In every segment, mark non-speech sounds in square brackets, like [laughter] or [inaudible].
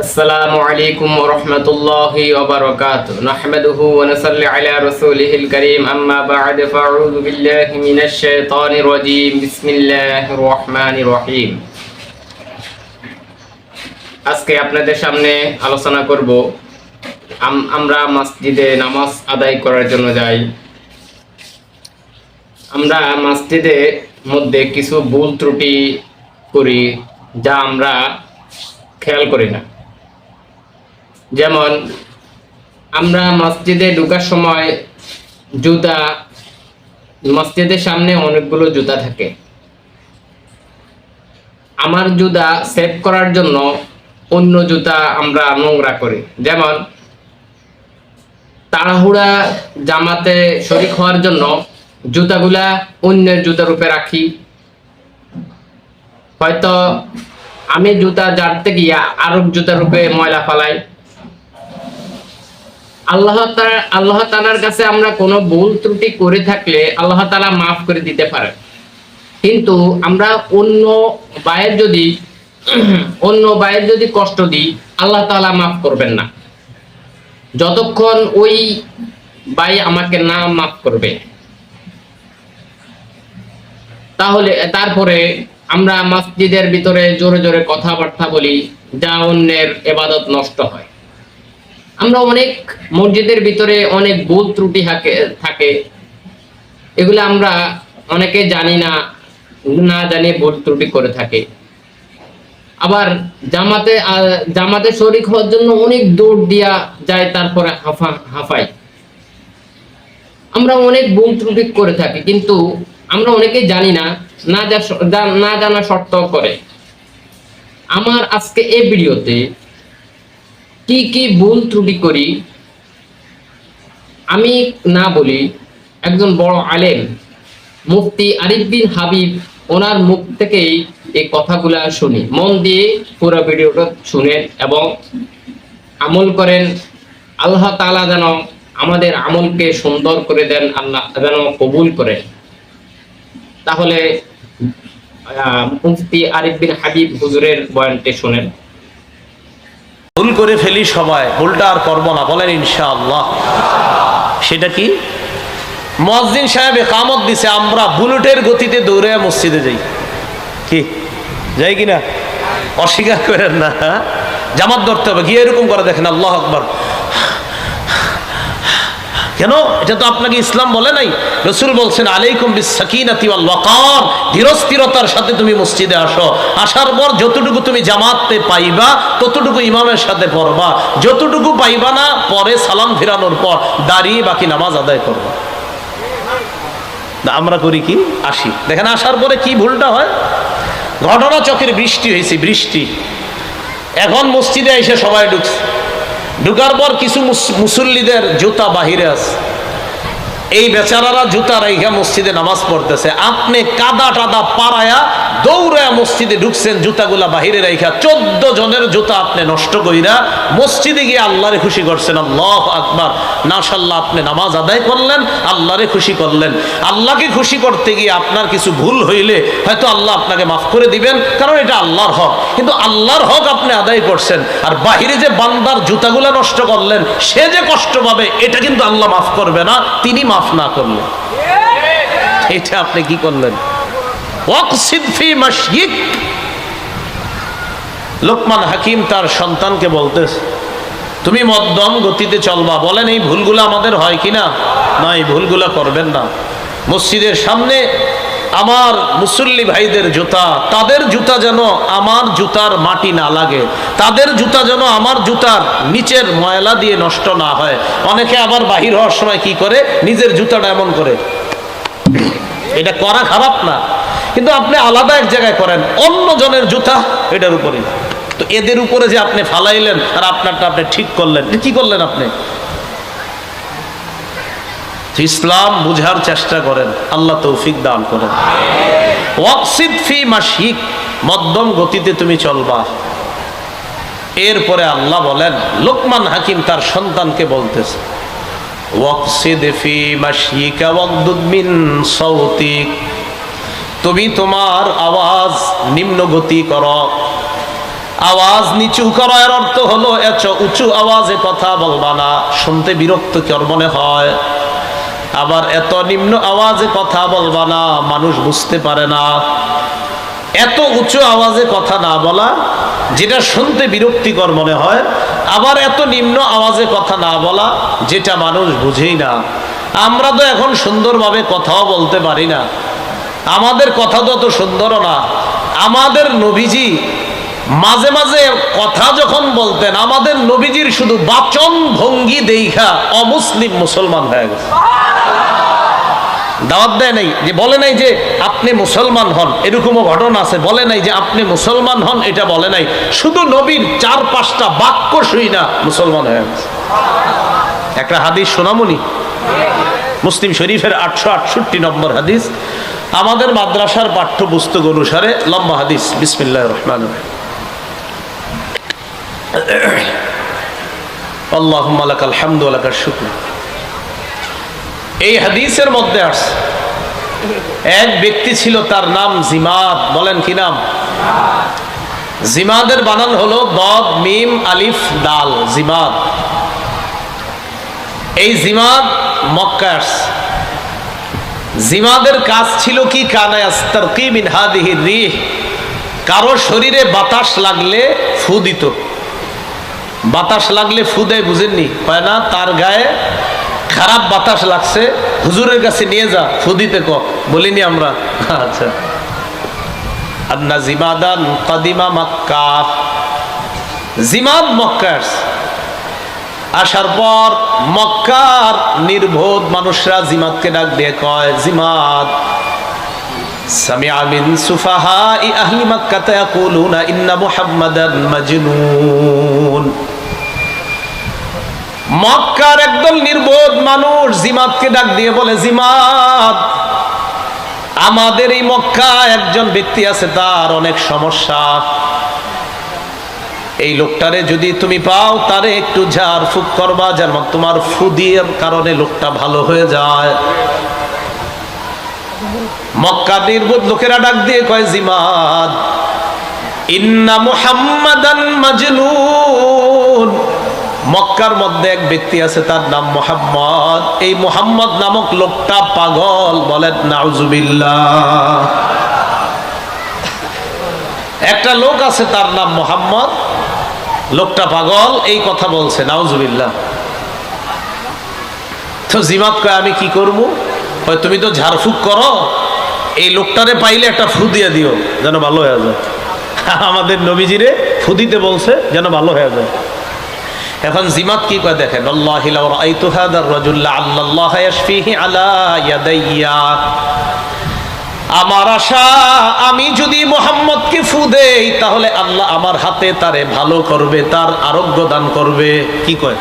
السلام عليكم ورحمة الله وبركاته نحمده ونصلي على رسوله الكريم أما بعد فأعوذ بالله من الشيطان الرجيم بسم الله الرحمن الرحيم আজকে আপনাদের সামনে আলোচনা করব আম- আমরা মসজিদে নামাজ আদায় করার জন্য যাই আমরা মসজিদে মধ্যে কিছু ভুল ত্রুটি করি যা আমরা খেয়াল করি না যেমন আমরা মসজিদে ঢোকার সময় জুতা, মসজিদের সামনে অনেকগুলো জুতা থাকে। আমার জুতা সেভ করার জন্য অন্য জুতা আমরা নোংরা করি। যেমন তাড়াহুড়া জামাতে শরিক হওয়ার জন্য জুতাগুলা অন্যের জুতার উপরে রাখি। হয়তো আমি জুতা জারতে গিয়া আরব জুতার উপরে ময়লা ফালাই। আল্লাহ আল্লাহ তালার কাছে আমরা কোনো ভুল ত্রুটি করে থাকলে আল্লাহ তালা মাফ করে দিতে পারেন কিন্তু আমরা অন্য বায়ের যদি, অন্য বায়ের যদি কষ্ট দিই, আল্লাহ তাআলা মাফ করবেন না। যতক্ষণ ওই বাই আমাকে না মাফ করবে। তাহলে, তারপরে আমরা মসজিদের ভিতরে জোরে জোরে কথাবার্তা বলি, যা অন্যের এবাদত নষ্ট হয়। আমরা অনেক মসজিদের ভিতরে অনেক ভুল ত্রুটি থাকে। এগুলো আমরা অনেকে জানি না না জানি ভুল ত্রুটি করে থাকে। আবার জামাতে জামাতে শরিক হওয়ার জন্য অনেক দৌড় দিয়া যায়, তারপরে হাফা হাফাই আমরা অনেক ভুল ত্রুটি করে থাকি, কিন্তু আমরা অনেকে জানি না না জানা শর্ত করে। আমার আজকে এই ভিডিওতে কি কি ভুল ত্রুটি করি, আমি না বলি, একজন বড় আলেম, মুফতি আরিফ বিন হাবিব, ওনার মুখ থেকেই এই কথাগুলা শুনি। মন দিয়ে পুরো ভিডিওটা শুনেন এবং আমল করেন। আল্লাহ তাআলা যেন আমাদের আমলকে সুন্দর করে দেন, আল্লাহ যেন কবুল করেন। তাহলে মুফতি আরিফ বিন হাবিব হুজুরের বয়ানটি শুনেন। ভুল করে ফেলি সবাই ভুলটা আর করব না, বলেন ইনশাআল্লাহ। সেটা কি? মসজিদ সাহেব কামত দিছে, আমরা বুলেটের গতিতে দৌড়ে মসজিদে যাই। কি? যাই কিনা? অস্বীকার করেন না হ্যাঁ? জামাত ধরতে হবে, গিয়ে এরকম করে দেখেন, আল্লাহ আকবর। কেন? এটা তো আপনাকে ইসলাম বলে নাই। রসুল বলছেন, আলাইকুম বিসাকিনাতি ওয়াল ওয়াকার ধীরস্থিরতার সাথে তুমি মসজিদে আসো। আসার পর যতটুকু তুমি জামাতে পাইবা, ততটুকু ইমামের সাথে পড়বা। যতটুকু পাইবা না, পরে সালাম ফিরানোর পর দাঁড়িয়ে বাকি নামাজ আদায় করবা। আমরা করি কি? আসি। দেখেন, আসার পরে কি ভুলটা হয়? ঘটনা চকের বৃষ্টি হয়েছে, বৃষ্টি। এখন মসজিদে এসে সবাই ঢুকছে। ঢুকার পর কিছু মুস- মুসল্লিদের জুতা বাহিরে আছে। এই বেচারারা জুতা রাইখা মসজিদে নামাজ পড়তেছে। আপনি কাদা টাদা পাড়ায়া দৌড়ে মসজিদে ঢুকছেন, জুতাগুলা বাহিরে রাইখা। চোদ্দ জনের জুতা আপনি নষ্ট কইরা মসজিদে গিয়ে আল্লাহরে খুশি করছেন। আল্লাহ আকবার। নাশাল্লাহ আপনি নামাজ আদায় করলেন, আল্লাহরে খুশি করলেন। আল্লাহকে খুশি করতে গিয়ে আপনার কিছু ভুল হইলে হয়তো আল্লাহ আপনাকে মাফ করে দিবেন, কারণ এটা আল্লাহর হক। কিন্তু আল্লাহর হক আপনি আদায় করছেন। আর বাহিরে যে বান্দার জুতাগুলা নষ্ট করলেন, সে যে কষ্ট পাবে, এটা কিন্তু আল্লাহ মাফ করবে না, তিনি মাফ না করলেন এটা আপনি কি করলেন? লোকমান হাকিম তার সন্তানকে বলতেছে, তুমি মদ্যম গতিতে চলবা। বলেন, এই ভুলগুলো আমাদের হয় কিনা না, এই ভুলগুলো করবেন না। মসজিদের সামনে আমার মুসল্লি ভাইদের জুতা, তাদের জুতা যেন আমার জুতার মাটি না লাগে, তাদের জুতা যেন আমার জুতার নিচের ময়লা দিয়ে নষ্ট না হয়। অনেকে আবার বাহির হওয়ার সময় কি করে? নিজের জুতাটা এমন করে। এটা করা খারাপ না। কিন্তু আপনি আলাদা এক জায়গায় করেন, অন্য জনের জুতা, এটার উপরে তো এদের উপরে যে আপনি ফালাইলেন, আর আপনারটা আপনি ঠিক করলেন কি করলেন আপনি? ইসলাম বুঝার চেষ্টা করেন, আল্লাহ তৌফিক দান করেন। মধ্যম গতিতে তুমি চলবা। এরপরে আল্লাহ বলেন, লোকমান হাকিম তার সন্তানকে বলতেছে, ওয়াকসিদ ফি মাসিকা তুমি তোমার আওয়াজ নিম্ন গতি করো। আওয়াজ নিচু করার অর্থ হলো এত উঁচু আওয়াজে কথা বলবা না, শুনতে বিরক্ত কর মনে হয়। আবার এত নিম্ন আওয়াজে কথা বলবা না, মানুষ বুঝতে পারে না। এত উঁচু আওয়াজে কথা না বলা, যেটা শুনতে বিরক্তিকর মনে হয়, আবার এত নিম্ন আওয়াজে কথা না বলা, যেটা মানুষ বুঝেই না। আমরা তো এখন সুন্দরভাবে কথাও বলতে পারি না। আমাদের কথা তো অত সুন্দরও না। আমাদের নবীজি মাঝে মাঝে কথা যখন বলতেন, আমাদের নবীজির শুধু বাচন ভঙ্গি দেখা অমুসলিম মুসলমান হয়ে গেছে। দাওয়াত দেয় নাই, যে বলে নাই যে আপনি মুসলমান হন, এরকমও ঘটনা আছে, বলে নাই যে আপনি মুসলমান হন, এটা বলে নাই। শুধু নবীর চার পাঁচটা বাক্য শুই না, মুসলমান হয়ে গেছে। একটা হাদিস সোনামনি মুসলিম শরীফের আটশো আটষট্টি নম্বর হাদিস। আমাদের মাদ্রাসার পাঠ্যপুস্তক অনুসারে লম্বা হাদিস। বিসমিল্লাহ রহমান আল্লাহ লাকাল হামদু ওয়া লাকাল শুকর। এই হাদিসের মধ্যে আসছে। এক ব্যক্তি ছিল তার নাম জিমাদ, বলেন কি নাম? জিমাদের বানান হলো দদ মিম, আলিফ, দাল, জিমাদ। এই জিমাদ মক্কা আসছে। জিমাদের কাজ ছিল কি? কানায়াস্তারকি মিন হাদিহি রিহ। কারও শরীরে বাতাস লাগলে ফু দিত। বাতাস লাগলে ফু দেয়, বুঝেননি? হয় না, তার গায়ে খারাপ বাতাস লাগছে হুজুরের কাছে নিয়ে যা ফু দিতে ক বলিনি আমরা আচ্ছা আন্না জিমাদান কাদিমা মক্কা জিমাদ মক্কা আসছে। আসার পর মক্কার নির্বোধ মানুষরা জিমাদকে ডাক দিয়ে কয় জিমাদ سمع من سفهاء أهل مكة يقولون إن محمدا مجنون মক্কার একদল নির্বোধ মানুষ জিমাদকে ডাক দিয়ে বলে জিমাদ আমাদের এই মক্কা একজন ব্যক্তি আছে, তার অনেক সমস্যা। এই লোকটারে যদি তুমি পাও, তারে একটু ঝাড় ফুক করবা যেন তোমার ফুদিয়ের কারণে লোকটা ভালো হয়ে যায়। মক্কা নির্বোধ লোকেরা ডাক দিয়ে কয় জিমাদ ইন্না মুহাম্মাদান মাজনুন। মক্কার মধ্যে এক ব্যক্তি আছে, তার নাম মোহাম্মদ। এই মোহাম্মদ নামক লোকটা পাগল, বলেন, নাউজুবিল্লাহ। একটা লোক আছে, তার নাম মোহাম্মদ। লোকটা পাগল, এই কথা বলছে, নাউজুবিল্লাহ। তো জিমাত কয়, আমি কি করব? কয়, তুমি তো ঝাড়ফুঁক করো। এই লোকটারে পাইলে একটা ফু দিয়ে দিও, যেন ভালো হয়ে যায়। [laughs] আমাদের নবীজিরে ফু দিতে বলছে, যেন ভালো হয়ে যায়। এখন জিমাত কি কয় দেখেন, আল্লাহ আল্লাহ আমার আশা, আমি যদি মোহাম্মদকে ফু দেই, তাহলে আল্লাহ আমার হাতে তারে ভালো করবে, তার আরোগ্য দান করবে। কি কয়?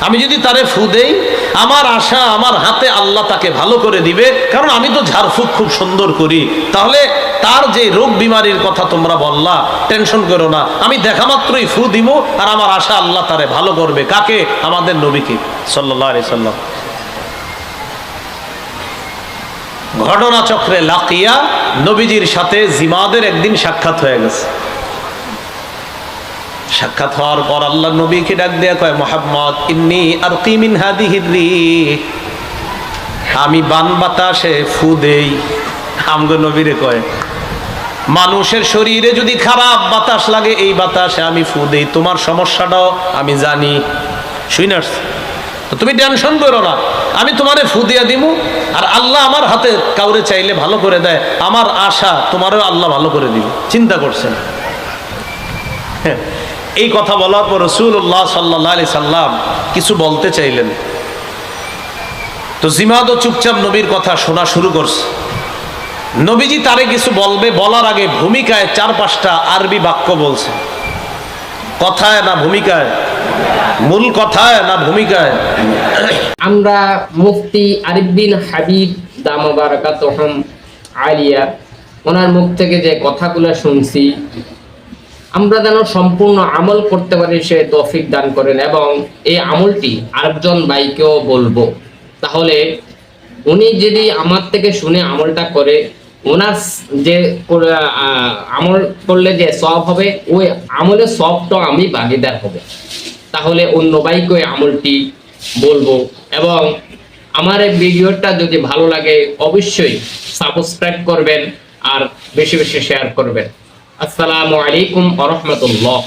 আমি যদি তারে ফু দেই, আমার আশা, আমার হাতে আল্লাহ তাকে ভালো করে দিবে, কারণ আমি তো ঝাড়ফুক খুব সুন্দর করি। তাহলে তার যে রোগ বিমারির কথা তোমরা বললা, টেনশন করো না। আমি দেখা মাত্রই ফু দিব আর আমার আশা আল্লাহ তারে ভালো করবে। কাকে? আমাদের নবীকে সাল্লাহ আলি সাল্লাম। ঘটনা চক্রে লাকিয়া নবীজির সাথে জিমাদের একদিন সাক্ষাৎ হয়ে গেছে। সাক্ষাৎ হওয়ার পর আল্লাহ নবীকে ডাক দেয়া কয়, মোহাম্মদ, ইন্নি আর কিমিন হাদিহিরি আমি বান বাতাসে ফু দেই। আমগো নবীরে কয় মানুষের শরীরে যদি খারাপ বাতাস লাগে এই বাতাসে আমি ফু দেই। তোমার সমস্যাটাও আমি জানি। শুইনার্স তুমি টেনশন করো না। আমি তোমারে ফু দিয়া দিব আর আল্লাহ আমার হাতে কাউরে চাইলে ভালো করে দেয়। আমার আশা তোমারও আল্লাহ ভালো করে দিব। চিন্তা করছেন? হ্যাঁ, এই কথা বলার পর রসুল্লাহ সাল্লাহ আলি সাল্লাম কিছু বলতে চাইলেন। তো জিমাদও চুপচাপ নবীর কথা শোনা শুরু করছে। নবীজি তারে কিছু বলবে, বলার আগে ভূমিকায় চার পাঁচটা আরবি বাক্য বলছে। কথায় না ভূমিকায়? মূল কথায় না ভূমিকায়? আমরা মুফতি আরিফ বিন হাবিব দামবারাকাতহম আলিয়া, ওনার মুখ থেকে যে কথাগুলো শুনছি, আমরা যেন সম্পূর্ণ আমল করতে পারি, সে তৌফিক দান করেন এবং এই আমলটি আরেকজন ভাইকেও বলব। তাহলে উনি যদি আমার থেকে শুনে আমলটা করে ওনার যে আমল করলে যে সব হবে, ওই আমলে সবটা আমি ভাগিদার হবে। তাহলে অন্য বাইকে ওই আমলটি বলব। এবং আমার এই ভিডিওটা যদি ভালো লাগে, অবশ্যই সাবস্ক্রাইব করবেন আর বেশি বেশি শেয়ার করবেন। আসসালামু আলাইকুম আ রহমতুল্লাহ।